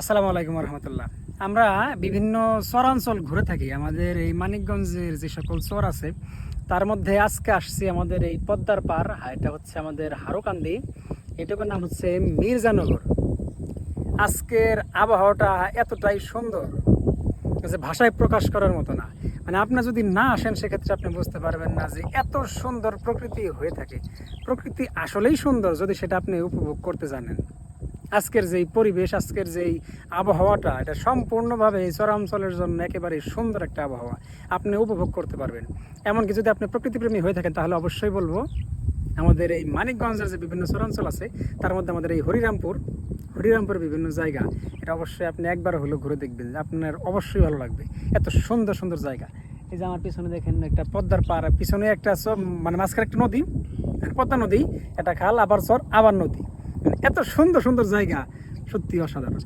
আসসালামু আলাইকুম রহমতুল্লাহ আমরা বিভিন্ন চরাঞ্চল ঘুরে থাকি। আমাদের এই মানিকগঞ্জের যে সকল চর আছে, তার মধ্যে আজকে আসছি আমাদের এই পদ্মার পার এটা হচ্ছে আমাদের হারোকান্দি। এটুকুর নাম হচ্ছে মির্জানগর। আজকের আবহাওয়াটা এতটাই সুন্দর যে ভাষায় প্রকাশ করার মতো না। মানে আপনি যদি না আসেন, সেক্ষেত্রে আপনি বুঝতে পারবেন না যে এত সুন্দর প্রকৃতি হয়ে থাকে। প্রকৃতি আসলেই সুন্দর যদি সেটা আপনি উপভোগ করতে জানেন। আজকের যেই পরিবেশ, আজকের যেই আবহাওয়াটা, এটা সম্পূর্ণভাবে এই চরাঞ্চলের জন্য একেবারে সুন্দর একটা আবহাওয়া। আপনি উপভোগ করতে পারবেন। এমনকি যদি আপনি প্রকৃতিপ্রেমী হয়ে থাকেন, তাহলে অবশ্যই বলব, আমাদের এই মানিকগঞ্জের যে বিভিন্ন চরাঞ্চল আছে, তার মধ্যে আমাদের এই হরিরামপুর, হরিরামপুরের বিভিন্ন জায়গা, এটা অবশ্যই আপনি একবার হলেও ঘুরে দেখবেন। আপনার অবশ্যই ভালো লাগবে। এত সুন্দর সুন্দর জায়গা। এই যে আমার পিছনে দেখেন একটা পদ্মার আর পিছনে একটা মানে মাঝখানে একটা নদী, পদ্মা নদী একটা খাল, আবার চর আবার নদী। এত সুন্দর সুন্দর জায়গা সত্যি অসাধারণ।